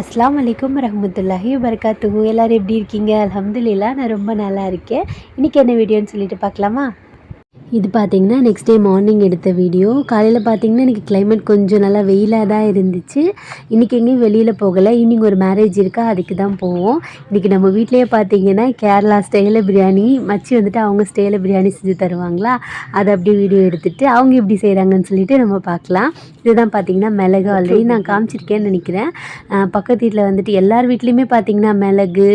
அஸ்லாம் வலைக்கம் ரஹமத்துல்லாஹி வபரகாத்துஹு. எல்லோரும் எப்படி இருக்கீங்க? அலமதுல்லா நான் ரொம்ப நல்லா இருக்கேன். இன்றைக்கி என்ன வீடியோன்னு சொல்லிட்டு பார்க்கலாமா? இது பார்த்தீங்கன்னா நெக்ஸ்ட் டே மார்னிங் எடுத்த வீடியோ காலையில் பார்த்தீங்கன்னா இன்றைக்கி கிளைமேட் கொஞ்சம் நல்லா வெயிலாக தான் இருந்துச்சு. இன்றைக்கி எங்கேயும் வெளியில் போகலை. ஈவினிங் ஒரு மேரேஜ் இருக்கா? அதுக்கு தான் போவோம். இன்றைக்கி நம்ம வீட்லேயே பார்த்தீங்கன்னா கேரளா ஸ்டைலில் பிரியாணி மச்சி வந்துட்டு அவங்க ஸ்டைலில் பிரியாணி செஞ்சு தருவாங்களா? அதை அப்படியே வீடியோ எடுத்துகிட்டு அவங்க எப்படி செய்கிறாங்கன்னு சொல்லிட்டு நம்ம பார்க்கலாம். இதுதான் பார்த்தீங்கன்னா மிளகு ஆல்ரெடி நான் காமிச்சிருக்கேன்னு நினைக்கிறேன். பக்கத்து வீட்டில் வந்துட்டு எல்லார் வீட்லேயுமே பார்த்தீங்கன்னா மிளகு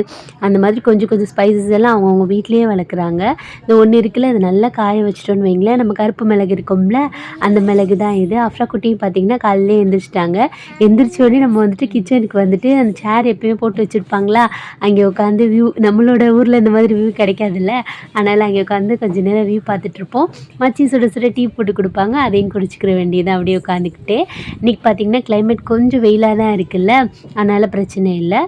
அந்த மாதிரி கொஞ்சம் கொஞ்சம் ஸ்பைசஸ் எல்லாம் அவங்கவுங்க வீட்லேயே வளர்க்குறாங்க. இந்த ஒன்று இருக்குல்ல அது நல்லா காய வச்சிட்டோன்னு வைங்களேன். நம்ம கருப்பு மிளகு இருக்கும்ல அந்த மிளகு தான் இது. அஃப்ரா குட்டியும் பார்த்தீங்கன்னா காலையிலே எழுந்திரிச்சிட்டாங்க எந்திரிச்ச உடனே நம்ம வந்துட்டு கிச்சனுக்கு வந்துட்டு அந்த சேர் எப்பயுமே போட்டு வச்சுருப்பாங்களா? அங்கே உட்காந்து வியூ நம்மளோட ஊரில் இந்த மாதிரி வியூ கிடைக்காதுல்ல. அதனால் அங்கே உட்காந்து கொஞ்சம் நேரம் வியூ பார்த்துட்ருப்போம் மச்சி சுட சுட டீ போட்டு கொடுப்பாங்க. அதையும் குடிச்சிக்கிற வேண்டியது அப்படியே உட்காந்துக்கிட்டே இன்றைக்கி பார்த்தீங்கன்னா கிளைமேட் கொஞ்சம் வெயிலாக தான் இருக்குல்ல. அதனால் பிரச்சனை இல்லை.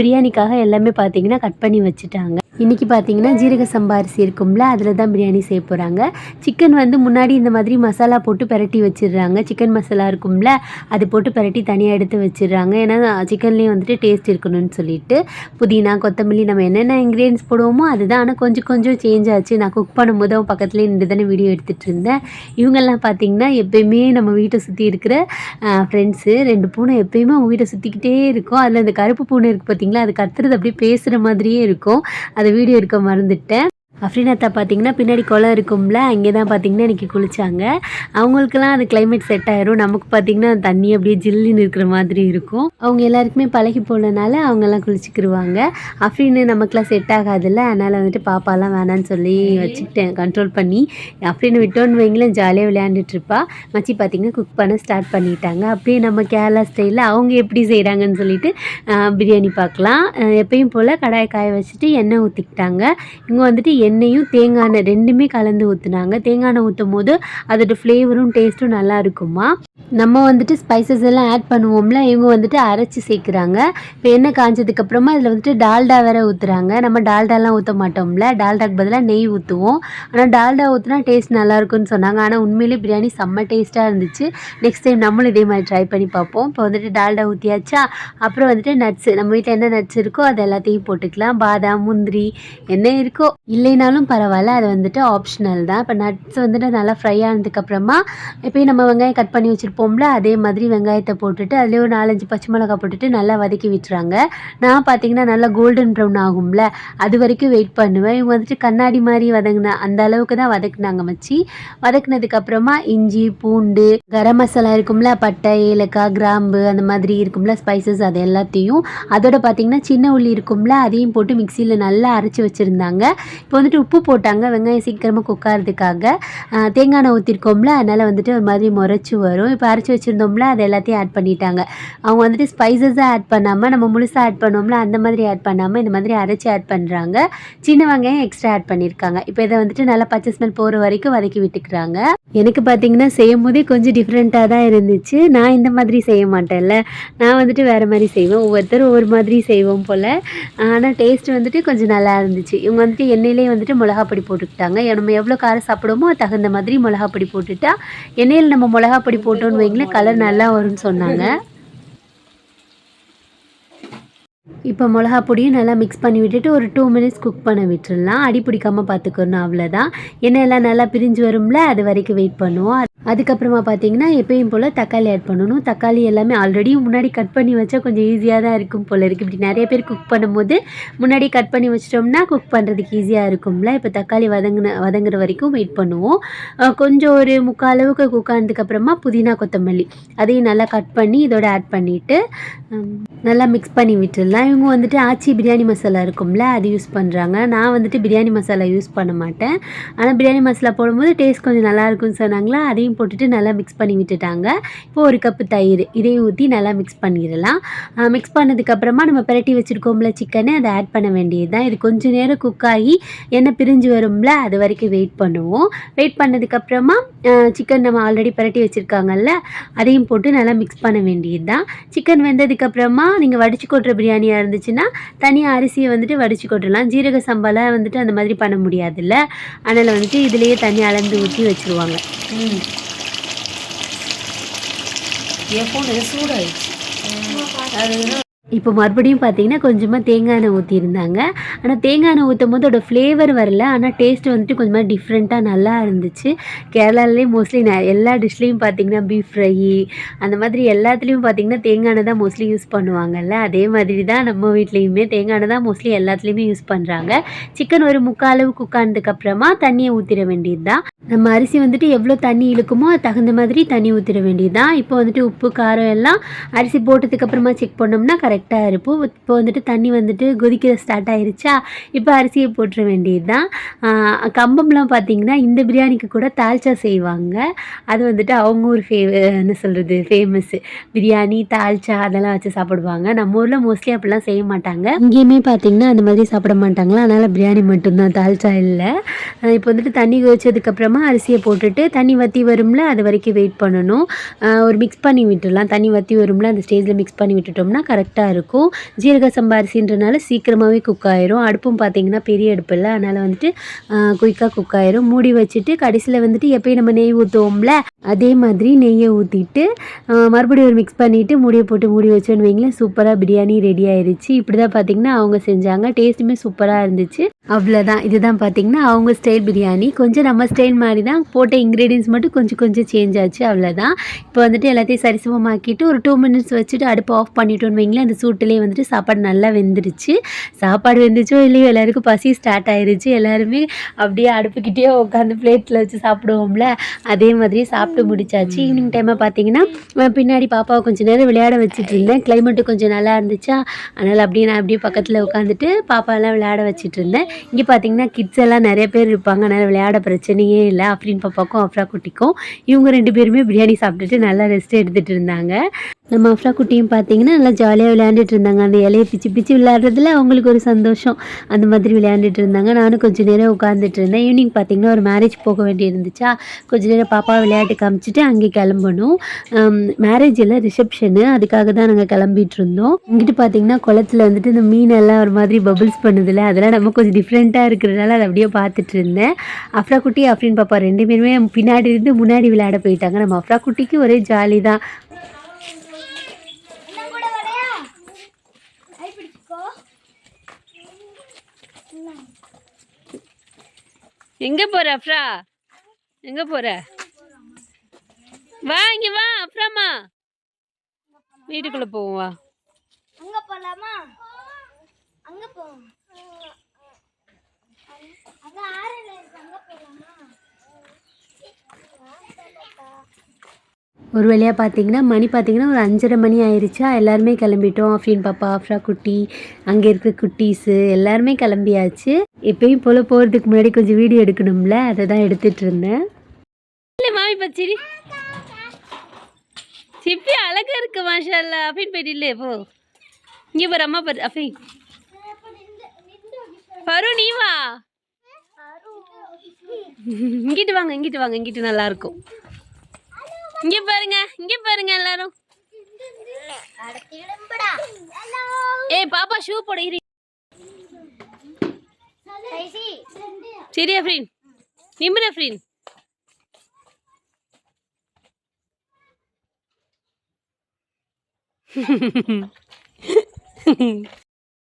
பிரியாணிக்காக எல்லாமே பார்த்தீங்கன்னா கட் பண்ணி வச்சுட்டாங்க. இன்றைக்கி பார்த்தீங்கன்னா ஜீரக சம்பா அரிசி இருக்கும்ல அதில் தான் பிரியாணி செய்ய போகிறாங்க சிக்கன் வந்து முன்னாடி இந்த மாதிரி மசாலா போட்டு பிரட்டி வச்சிடுறாங்க. சிக்கன் மசாலா இருக்கும்ல அது போட்டு பிரட்டி தனியாக எடுத்து வச்சிடுறாங்க. ஏன்னா சிக்கன்லேயும் வந்துட்டு டேஸ்ட் இருக்கணும்னு சொல்லிட்டு. புதினா கொத்தமல்லி நம்ம என்னென்ன இன்க்ரீடியன்ஸ் போடுவோமோ அதுதான். ஆனால் கொஞ்சம் கொஞ்சம் சேஞ்ச் ஆச்சு. நான் குக் பண்ணும்போது அவன் பக்கத்துலேயே நின்று தானே வீடியோ எடுத்துகிட்டு இருந்தேன். இவங்கெல்லாம் பார்த்தீங்கன்னா எப்பயுமே நம்ம வீட்டை சுற்றி இருக்கிற ஃப்ரெண்ட்ஸு ரெண்டு பூனை எப்பயுமே அவங்க வீட்டை சுற்றிக்கிட்டே இருக்கும். அதில் அந்த கருப்பு பூனை இருக்குது பார்த்தீங்களா அது கத்துறது அப்படியே பேசுகிற மாதிரியே இருக்கும். அதை வீடியோ எடுக்க மறந்துட்டேன். அஃப்ரீனாத்தா பார்த்தீங்கன்னா பின்னாடி குளம் இருக்கும்ல அங்கே தான் பார்த்தீங்கன்னா இன்றைக்கி குளிச்சாங்க. அவங்களுக்கெல்லாம் அது climate செட் ஆயிரும். நமக்கு பார்த்தீங்கன்னா தண்ணி அப்படியே ஜில்லுன்னு இருக்கிற மாதிரி இருக்கும். அவங்க எல்லாருக்குமே பழகி போனனால அவங்கெல்லாம் குளிச்சுக்கிருவாங்க. அஃப்ரீனு நமக்குலாம் செட் ஆகாதுல்ல அதனால் வந்துட்டு பாப்பாலாம் வேணான்னு சொல்லி வச்சுக்கிட்டேன் கண்ட்ரோல் பண்ணி. அஃப்ரீனு விட்டோன்னு வைங்களேன் ஜாலியாக விளையாண்டுட்டு இருப்பா. மச்சி பார்த்தீங்கன்னா குக் பண்ண ஸ்டார்ட் பண்ணிட்டாங்க. அப்படியே நம்ம கேரளா ஸ்டைலில் அவங்க எப்படி செய்கிறாங்கன்னு சொல்லிட்டு பிரியாணி பார்க்கலாம். எப்பயும் போல் கடாய் காய வச்சுட்டு எண்ணெய் ஊற்றிக்கிட்டாங்க இவங்க வந்துட்டு எண்ணெயும் தேங்காய் எண்ணெய் ரெண்டுமே கலந்து ஊற்றுனாங்க தேங்காய் எண்ணெய் ஊற்றும் போது அதோட ஃப்ளேவரும் டேஸ்ட்டும் நல்லா இருக்குமா? நம்ம வந்துட்டு ஸ்பைசஸ் எல்லாம் ஆட் பண்ணுவோம்ல இவங்க வந்துட்டு அரைச்சி சேர்க்குறாங்க. இப்போ எண்ணெய் காஞ்சதுக்கப்புறமா இதில் வந்துட்டு டால்டா வேற ஊற்றுறாங்க நம்ம டால்டாலாம் ஊற்ற மாட்டோம்ல டால்டாக்கு பதிலாக நெய் ஊற்றுவோம் ஆனால் டால்டா ஊற்றினா டேஸ்ட் நல்லா இருக்கும்னு சொன்னாங்க. ஆனால் உண்மையிலே பிரியாணி செம்ம டேஸ்ட்டாக இருந்துச்சு. நெக்ஸ்ட் டைம் நம்மளும் இதே மாதிரி ட்ரை பண்ணி பார்ப்போம். இப்போ வந்துட்டு டால்டா ஊற்றியாச்சா அப்புறம் வந்துட்டு நட்ஸு நம்ம வீட்டில் என்ன நட்ஸ் இருக்கோ அது எல்லாத்தையும் போட்டுக்கலாம். பாதாம் முந்திரி என்ன இருக்கோ. இல்லைனாலும் பரவாயில்ல அது வந்துட்டு ஆப்ஷனல் தான். இப்போ நட்ஸ் வந்துட்டு நல்லா ஃப்ரை ஆனதுக்கப்புறமா எப்பயும் நம்ம வெங்காயம் கட் பண்ணி வச்சுருப்போம்ல அதே மாதிரி வெங்காயத்தை போட்டுட்டு அதுலேயே ஒரு நாலஞ்சு பச்சை மிளகாய் போட்டுட்டு நல்லா வதக்கி விட்டுறாங்க. நான் பார்த்தீங்கன்னா நல்லா கோல்டன் ப்ரௌன் ஆகும்ல அது வரைக்கும் வெயிட் பண்ணுவேன். இவங்க வந்துட்டு கண்ணாடி மாதிரி வதங்கின அந்த அளவுக்கு தான் வதக்குனாங்க மச்சி. வதக்குனதுக்கப்புறமா இஞ்சி பூண்டு கரம் மசாலா இருக்கும்ல பட்டை ஏலக்காய் கிராம்பு அந்த மாதிரி இருக்கும்ல ஸ்பைசஸ் அது எல்லாத்தையும். அதோட பார்த்தீங்கன்னா சின்ன உள்ளி இருக்கும்ல அதையும் போட்டு மிக்சியில் நல்லா அரைச்சி வச்சுருந்தாங்க. இப்போ வந்துட்டு உப்பு போட்டாங்க வெங்காயம் சீக்கிரமாக குக்காகிறதுக்காக தேங்காய் எண்ணெய் ஊற்றிருக்கோம்ல அதனால் வந்துட்டு ஒரு மாதிரி முறைச்சி வரும். இப்போ அரைச்சி வச்சுருந்தோம்ல அது எல்லாத்தையும் ஆட் பண்ணிட்டாங்க. அவங்க வந்துட்டு ஸ்பைசஸாக ஆட் பண்ணாமல் நம்ம முழுசாக ஆட் பண்ணோம்ல அந்த மாதிரி ஆட் பண்ணாமல் இந்த மாதிரி அரைச்சி ஆட் பண்ணுறாங்க சின்ன வெங்காயம் எக்ஸ்ட்ரா ஆட் பண்ணியிருக்காங்க இப்போ இதை வந்துட்டு நல்லா பச்சை ஸ்மெல் போகிற வரைக்கும் வதக்கி விட்டுக்கிறாங்க. எனக்கு பார்த்தீங்கன்னா செய்யும் போதே கொஞ்சம் டிஃப்ரெண்ட்டாக தான் இருந்துச்சு. நான் இந்த மாதிரி செய்ய மாட்டேன்ல. நான் வந்துட்டு வேறு மாதிரி செய்வேன். ஒவ்வொருத்தரும் ஒவ்வொரு மாதிரி செய்வோம் போல். ஆனால் டேஸ்ட் வந்துட்டு கொஞ்சம் நல்லா இருந்துச்சு. இவங்க வந்துட்டு எண்ணெயிலே வந்துட்டு மிளகாப்பொடி போட்டுக்கிட்டாங்க. நம்ம எவ்வளோ காரம் சாப்பிடுமோ தகுந்த மாதிரி மிளகாப்பொடி போட்டுட்டா எண்ணெயில் நம்ம மிளகா பொடி போட்டோன்னு வைங்களேன் கலர் நல்லா வரும்னு சொன்னாங்க. இப்போ மிளகா பொடியும் நல்லா மிக்ஸ் பண்ணி விட்டுட்டு ஒரு டூ மினிட்ஸ் குக் பண்ண விட்டுடலாம் அடி பிடிக்காமல் பார்த்துக்கணும் அவ்வளோதான் எண்ணெய் எல்லாம் நல்லா பிரிஞ்சு வரும்ல அது வரைக்கும் வெயிட் பண்ணுவோம். அதுக்கப்புறமா பார்த்தீங்கன்னா எப்பயும் போல் தக்காளி ஆட் பண்ணணும். தக்காளி எல்லாமே ஆல்ரெடி முன்னாடி கட் பண்ணி வச்சா கொஞ்சம் ஈஸியாக தான் இருக்கும் போல் இருக்குது இப்படி நிறைய பேர் குக் பண்ணும்போது முன்னாடி கட் பண்ணி வச்சிட்டோம்னா குக் பண்ணுறதுக்கு ஈஸியாக இருக்கும்ல. இப்போ தக்காளி வதங்கின வதங்குற வரைக்கும் வெயிட் பண்ணுவோம். கொஞ்சம் ஒரு முக்கால் அளவுக்கு குக் ஆனதுக்கப்புறமா புதினா கொத்தமல்லி அதையும் நல்லா கட் பண்ணி இதோட ஆட் பண்ணிவிட்டு நல்லா மிக்ஸ் பண்ணி விட்டுடலாம். இவங்க வந்துட்டு ஆச்சி பிரியாணி மசாலா இருக்கும்ல அது யூஸ் பண்ணுறாங்க நான் வந்துட்டு பிரியாணி மசாலா யூஸ் பண்ண மாட்டேன். ஆனால் பிரியாணி மசாலா போடும்போது டேஸ்ட் கொஞ்சம் நல்லா இருக்கும்னு சொன்னாங்களா? அதையும் போட்டுட்டு நல்லா மிக்ஸ் பண்ணி விட்டுட்டாங்க. இப்போ ஒரு கப்பு தயிர் இதையும் ஊற்றி நல்லா மிக்ஸ் பண்ணிடலாம். மிக்ஸ் பண்ணதுக்கப்புறமா நம்ம பிரட்டி வச்சுருக்கோம்ல சிக்கனை அதை ஆட் பண்ண வேண்டியது தான் இது கொஞ்சம் நேரம் குக் ஆகி எண்ணெய் பிரிஞ்சு வரும்ல அது வரைக்கும் வெயிட் பண்ணுவோம். வெயிட் பண்ணதுக்கப்புறமா சிக்கன் நம்ம ஆல்ரெடி பிரட்டி வச்சுருக்காங்கல்ல அதையும் போட்டு நல்லா மிக்ஸ் பண்ண வேண்டியது தான் சிக்கன் வெந்ததுக்கப்புறமா நீங்கள் வடிச்சு கொட்டுற பிரியாணியாக இருந்துச்சுன்னா தனியாக அரிசியை வந்துட்டு வடிச்சு கொட்டலாம். ஜீரக சம்பால வந்துட்டு அந்த மாதிரி பண்ண முடியாதுல்ல. அதனால் வந்துட்டு இதுலேயே தண்ணி அளந்து ஊற்றி வச்சுருவாங்க. ம். என் ஃபோன் சூடாயிடுச்சு அது இப்போ மறுபடியும் பார்த்தீங்கன்னா கொஞ்சமாக தேங்காய் எண்ணெய் ஊற்றிருந்தாங்க ஆனால் தேங்காய் எண்ணெய் ஊற்றும் போது அதோட ஃப்ளேவர் வரல. ஆனால் டேஸ்ட் வந்துட்டு கொஞ்சமாக டிஃப்ரெண்ட்டாக நல்லா இருந்துச்சு. கேரளாலேயே மோஸ்ட்லி நான் எல்லா டிஷ்லேயும் பார்த்தீங்கன்னா பீஃப் ஃப்ரை அந்த மாதிரி எல்லாத்துலேயும் பார்த்தீங்கன்னா தேங்காய் எண்ணெய் தான் மோஸ்ட்லி யூஸ் பண்ணுவாங்கல்ல. அதே மாதிரி தான் நம்ம வீட்லேயுமே தேங்காய் எண்ணெய் தான் மோஸ்ட்லி எல்லாத்துலேயுமே யூஸ் பண்ணுறாங்க சிக்கன் ஒரு முக்கால் அளவு குக் ஆனதுக்கப்புறமா தண்ணியை ஊற்றிட வேண்டியது தான் நம்ம அரிசி வந்துட்டு எவ்வளோ தண்ணி இழுக்குமோ அது தகுந்த மாதிரி தண்ணி ஊற்றிட வேண்டியது தான் இப்போ வந்துட்டு உப்பு காரம் எல்லாம் அரிசி போட்டதுக்கப்புறமா செக் பண்ணோம்னா கரெக்டாக இருக்கும் இப்போ வந்துட்டு தண்ணி வந்துட்டு கொதிக்க ஸ்டார்ட் ஆயிருச்சா? இப்போ அரிசியை போட்டுற வேண்டியது தான் கம்பம்லாம் பார்த்தீங்கன்னா இந்த பிரியாணிக்கு கூட தால்ச்சா செய்வாங்க. அது வந்துட்டு அவங்க ஒரு ஃபே என்ன சொல்கிறது ஃபேமஸ்ஸு பிரியாணி தால்ச்சா அதெல்லாம் வச்சு சாப்பிடுவாங்க. நம்ம ஊரில் மோஸ்ட்லி அப்படிலாம் செய்ய மாட்டாங்க. இங்கேயுமே பார்த்தீங்கன்னா அந்த மாதிரி சாப்பிட மாட்டாங்களா? அதனால் பிரியாணி மட்டும்தான் தால்ச்சா இல்லை. இப்போ வந்துட்டு தண்ணி கொதிச்சதுக்கப்புறமா அரிசியை போட்டுட்டு தண்ணி வற்றி வரும்ல அது வரைக்கும் வெயிட் பண்ணணும். ஒரு மிக்ஸ் பண்ணி விட்டுடலாம். தண்ணி வற்றி வரும்ல அந்த ஸ்டேஜில் மிக்ஸ் பண்ணி விட்டுட்டோம்னா கரெக்டாக இருக்கும். ஜீரக சம்பா அரிசின்றனால சீக்கிரமாகவே குக் ஆயிரும். அடுப்பும் பார்த்தீங்கன்னா பெரிய அடுப்பு இல்லை. அதனால் வந்துட்டு குயிக்காக குக் ஆயிரும். மூடி வச்சுட்டு கடைசியில் வந்துட்டு எப்பயும் நம்ம நெய் ஊற்றுவோம்ல அதே மாதிரி நெய்யை ஊற்றிட்டு மறுபடியும் ஒரு மிக்ஸ் பண்ணிவிட்டு மூடியை போட்டு மூடி வச்சோன்னு வைங்களேன் சூப்பராக பிரியாணி ரெடி ஆயிடுச்சு இப்படி தான் பார்த்தீங்கன்னா அவங்க செஞ்சாங்க. டேஸ்ட்டுமே சூப்பராக இருந்துச்சு. அவ்வளோதான் இதுதான் பார்த்தீங்கன்னா அவங்க ஸ்டைல் பிரியாணி. கொஞ்சம் நம்ம ஸ்டைல் மாதிரி தான் போட்ட இன்க்ரீடியன்ஸ் மட்டும் கொஞ்சம் கொஞ்சம் சேஞ்ச் ஆச்சு அவ்வளோதான் இப்போ வந்துட்டு எல்லாத்தையும் சரிசமமாக்கிட்டு ஒரு டூ மினிட்ஸ் வச்சுட்டு அடுப்பு ஆஃப் பண்ணிட்டோன்னு வைங்களேன் அந்த சூட்டிலே வந்துட்டு சாப்பாடு நல்லா வெந்துருச்சு. சாப்பாடு வெந்துச்சோ இல்லையோ எல்லாருக்கும் பசி ஸ்டார்ட் ஆயிருச்சு. எல்லாருமே அப்படியே அடுப்புக்கிட்டே உட்காந்து பிளேட்டில் வச்சு சாப்பிடுவோம்ல அதே மாதிரி சாப்பிட்டு முடிச்சாச்சு. ஈவினிங் டைமை பார்த்தீங்கன்னா பின்னாடி பாப்பாவை கொஞ்சம் நேரம் விளையாட வச்சுட்டு இருந்தேன். கிளைமேட்டு கொஞ்சம் நல்லா இருந்துச்சா? அதனால் அப்படியே நான் அப்படியே பக்கத்தில் உட்காந்துட்டு பாப்பாலாம் விளையாட வச்சுட்டு இருந்தேன். இங்கே பார்த்தீங்கன்னா கிட்ஸ் எல்லாம் நிறைய பேர் இருப்பாங்க. அதனால் விளையாட பிரச்சனையே இல்லை. அஃப்ரின் பாப்பாக்கும் அஃப்ரா குட்டிக்கும் இவங்க ரெண்டு பேருமே பிரியாணி சாப்பிட்டுட்டு நல்லா ரெஸ்ட் எடுத்துகிட்டு இருந்தாங்க. நம்ம அஃப்ரா குட்டியும் பார்த்தீங்கன்னா நல்லா ஜாலியாக விளையாண்டுட்டு இருந்தாங்க அந்த இலையை பிச்சு பிச்சு விளையாடுறதுல அவங்களுக்கு ஒரு சந்தோஷம். அந்த மாதிரி விளையாண்டுட்டு இருந்தாங்க நானும் கொஞ்சம் நேரம் உட்காந்துட்டு இருந்தேன் ஈவினிங் பார்த்தீங்கன்னா ஒரு மேரேஜ் போக வேண்டி இருந்துச்சா கொஞ்ச நேரம் பாப்பா விளையாட்டு காமிச்சிட்டு அங்கே கிளம்பணும். இல்லை ரிசப்ஷனு அதுக்காக தான் நாங்கள் கிளம்பிட்டு இருந்தோம் இங்கிட்டு பார்த்தீங்கன்னா குளத்துல வந்துட்டு இந்த மீனெல்லாம் ஒரு மாதிரி பபிள்ஸ் பண்ணுதில்ல அதெல்லாம் நம்ம கொஞ்சம் டிஃப்ரெண்ட்டாக இருக்கிறதுனால அதை அப்படியே பார்த்துட்டு இருந்தேன் அஃப்ரா குட்டி அஃப்ரின் பாப்பா ரெண்டு பேருமே பின்னாடி இருந்து முன்னாடி விளையாட போயிட்டாங்க. நம்ம அஃப்ரா குட்டிக்கு ஒரே ஜாலி தான். எங்கே போகிற அஃப்ரா எங்கே போகிற வா இங்கே வா அஃப்ராமா வீட்டுக்குள்ளே போவோம் வா. அங்க போலாமா? அங்க போவோம். அங்க ஆறுல இருக்கு அங்க போலாமா? ஒரு வழியாக பார்த்தீங்கன்னா மணி பார்த்தீங்கன்னா ஒரு அஞ்சரை மணி ஆயிடுச்சா எல்லாருமே கிளம்பிட்டோம். அஃபீன் பாப்பா ஆஃப்ரா குட்டி அங்கே இருக்க குட்டீஸு எல்லாருமே கிளம்பியாச்சு. எப்பயும் போல் போகிறதுக்கு முன்னாடி கொஞ்சம் வீடியோ எடுக்கணும்ல அதை தான் எடுத்துகிட்டு இருந்தேன் இல்லை மாமி பச்சிரி சிப்பி அழகாக இருக்கு மாஷா அஃபீன் போயிட்டு இல்லை போ. இங்கே பாரு அம்மா பாரு அஃபீன் பரு நீ வா. இங்கிட்டு வாங்க இங்கிட்டு வாங்க இங்கிட்டு நல்லாயிருக்கும் இங்க பாருங்க இங்க பாருங்க எல்லாரும். ஏய் பாப்பா ஷூ போட இரு. கைசி சரி அஃப்ரீன் நிம்மர் அஃப்ரீன்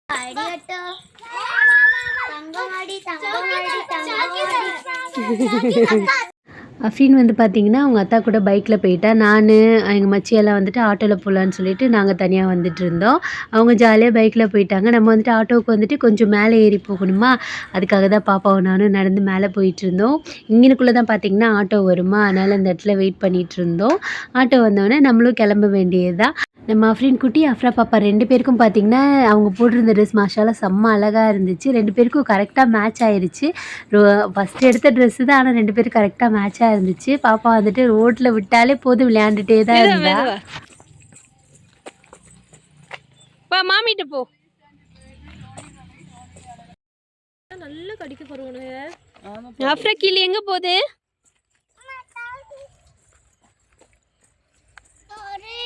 அடியட்டோ தங்கமாடி தங்கமாடி தங்கமாடி. அஃப்ரின் வந்து பார்த்தீங்கன்னா அவங்க அத்தா கூட பைக்கில் போயிட்டா நான் எங்கள் மச்சியெல்லாம் வந்துட்டு ஆட்டோவில் போகலான்னு சொல்லிட்டு நாங்கள் தனியாக வந்துட்டு இருந்தோம். அவங்க ஜாலியாக பைக்கில் போயிட்டாங்க. நம்ம வந்துட்டு ஆட்டோவுக்கு வந்துட்டு கொஞ்சம் மேலே ஏறி போகணுமா? அதுக்காக தான் பாப்பாவும் நானும் நடந்து மேலே போயிட்டு இருந்தோம். இங்கனுக்குள்ளே தான் பார்த்தீங்கன்னா ஆட்டோ வருமா? அதனால் அந்த இடத்துல வெயிட் பண்ணிட்டு இருந்தோம். ஆட்டோ வந்தோடனே நம்மளும் கிளம்ப வேண்டியது தான் நம்ம அஃப்ரின் குட்டி அஃப்ரா பாப்பா ரெண்டு பேருக்கும் பார்த்தீங்கன்னா அவங்க போட்டிருந்த ட்ரெஸ் மாஷாலாம் செம்ம அழகாக இருந்துச்சு. ரெண்டு பேருக்கும் கரெக்டாக மேட்ச் ஆயிருச்சு. ஃபஸ்ட்டு எடுத்த ட்ரெஸ்ஸு தான் ஆனால் ரெண்டு பேரும் கரெக்டாக மேட்சாக இருந்துச்சு. பாப்பா வந்துட்டு ரோட்டில் விட்டாலே போதும் விளையாண்டுட்டே தான் இருந்தா. வா மாமிட்ட போ. நல்லா கடிக்க போறவனு அஃப்ரா கிளி எங்க போகுது? ஒரே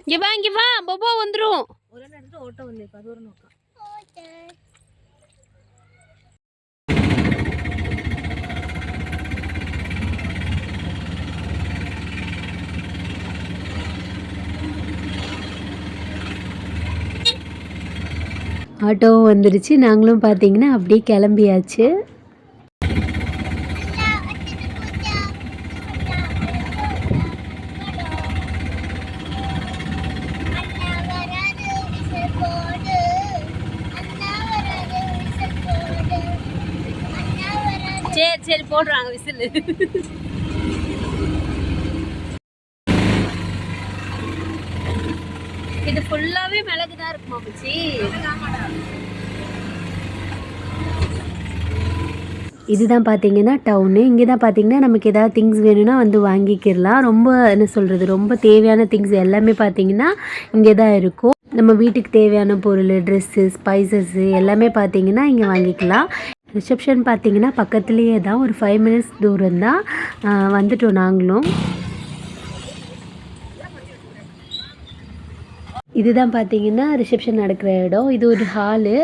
இங்க வா இங்க வா. பொபோ வந்துரும். ஆட்டோவும் வந்துருச்சு நாங்களும் பார்த்தீங்கன்னா அப்படியே கிளம்பியாச்சு அண்ணா ஆட்டோவும் வந்துடுச்சு. நாங்களும் பார்த்தீங்கன்னா அப்படியே கிளம்பியாச்சு. சரி சரி போடுறாங்க விசில். இது ஃபுல்லாவே மிளகு தான் இருக்குமா மச்சி? இதுதான் பார்த்தீங்கன்னா டவுனு இங்கே தான் பார்த்தீங்கன்னா நமக்கு ஏதாவது திங்ஸ் வேணும்னா வந்து வாங்கிக்கிடலாம். ரொம்ப என்ன சொல்கிறது ரொம்ப தேவையான திங்ஸ் எல்லாமே பார்த்தீங்கன்னா இங்கே தான் இருக்கும். நம்ம வீட்டுக்கு தேவையான பொருள் ட்ரெஸ்ஸு ஸ்பைசஸ்ஸு எல்லாமே பார்த்தீங்கன்னா இங்கே வாங்கிக்கலாம். ரிசப்ஷன் பார்த்தீங்கன்னா பக்கத்துலேயே தான். ஒரு ஃபைவ் மினிட்ஸ் தூரம் தான் வந்துட்டோம் நாங்களும். இதுதான் பார்த்தீங்கன்னா ரிசப்ஷன் நடக்கிற இடம். இது ஒரு ஹாலு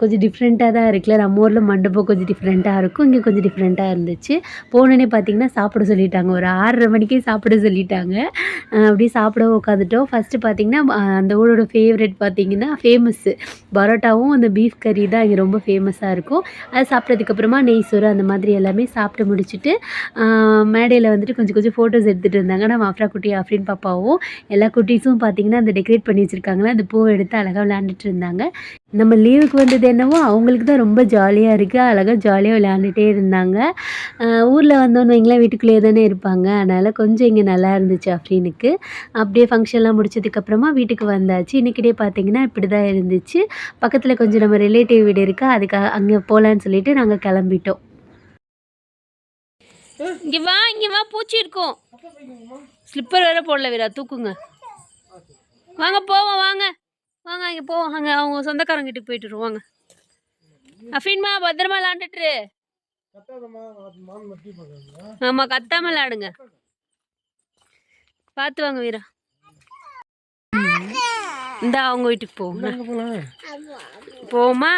கொஞ்சம் டிஃப்ரெண்ட்டாக தான் இருக்குல்ல. நம்ம ஊரில் மண்டபம் கொஞ்சம் டிஃப்ரெண்ட்டாக இருக்கும். இங்கே கொஞ்சம் டிஃப்ரெண்ட்டாக இருந்துச்சு. போனோடனே பார்த்தீங்கன்னா சாப்பிட சொல்லிட்டாங்க. ஒரு ஆறரை மணிக்கே சாப்பிட சொல்லிட்டாங்க. அப்படியே சாப்பிட உட்காந்துட்டோம் ஃபஸ்ட்டு பார்த்தீங்கன்னா அந்த ஊரோட ஃபேவரெட் பார்த்தீங்கன்னா ஃபேமஸ்ஸு பரோட்டாவும் அந்த பீஃப் கறி தான் இங்கே ரொம்ப ஃபேமஸாக இருக்கும். அது சாப்பிட்டதுக்கப்புறமா நெய் சோறு அந்த மாதிரி எல்லாமே சாப்பிட்டு முடிச்சுட்டு மேடையில் வந்துட்டு கொஞ்சம் கொஞ்சம் ஃபோட்டோஸ் எடுத்துகிட்டு இருந்தாங்க. நம்ம அஃப்ரா குட்டி அஃப்ரின் பாப்பாவும் எல்லா குட்டீஸும் பார்த்தீங்கன்னா அந்த டெக்கரேட் பண்ணி வச்சுருக்காங்களா அந்த பூவை எடுத்து அழகாக விளையாண்டுட்டு இருந்தாங்க. நம்ம லீவுக்கு வந்தது என்னவோ அவங்களுக்கு தான் ரொம்ப ஜாலியாக இருக்குது அழகாக ஜாலியாக விளையாண்டுட்டே இருந்தாங்க. ஊரில் வந்தோன்னு வைங்களேன் வீட்டுக்குள்ளேயே தானே இருப்பாங்க. அதனால் கொஞ்சம் இங்கே நல்லா இருந்துச்சு அஃப்ரீனுக்கு. அப்படியே ஃபங்க்ஷன்லாம் முடிச்சதுக்கப்புறமா வீட்டுக்கு வந்தாச்சு. இன்றைக்கிட்டே பார்த்தீங்கன்னா இப்படி தான் இருந்துச்சு. பக்கத்தில் கொஞ்சம் நம்ம ரிலேட்டிவ் வீடு இருக்கா அதுக்காக அங்கே போகலான்னு சொல்லிட்டு நாங்கள் கிளம்பிட்டோம். இங்கே வா இங்கே வா பூச்சி இருக்கும். ஸ்லிப்பர் வேற போடல வீரா தூக்குங்க. வாங்க போவோம் வாங்க. வாங்க இங்க போவோம். அங்க அவங்க சொந்தக்காரங்க வீட்டுக்கு போயிட்டு வருவோம். வாங்க. அஃபீன்மா பத்திரமா விளாண்டுட்டு ஆமா கத்தாம விளாடுங்க. பார்த்து வாங்க வீரா. இந்த அவங்க வீட்டுக்கு போவோம். போமா?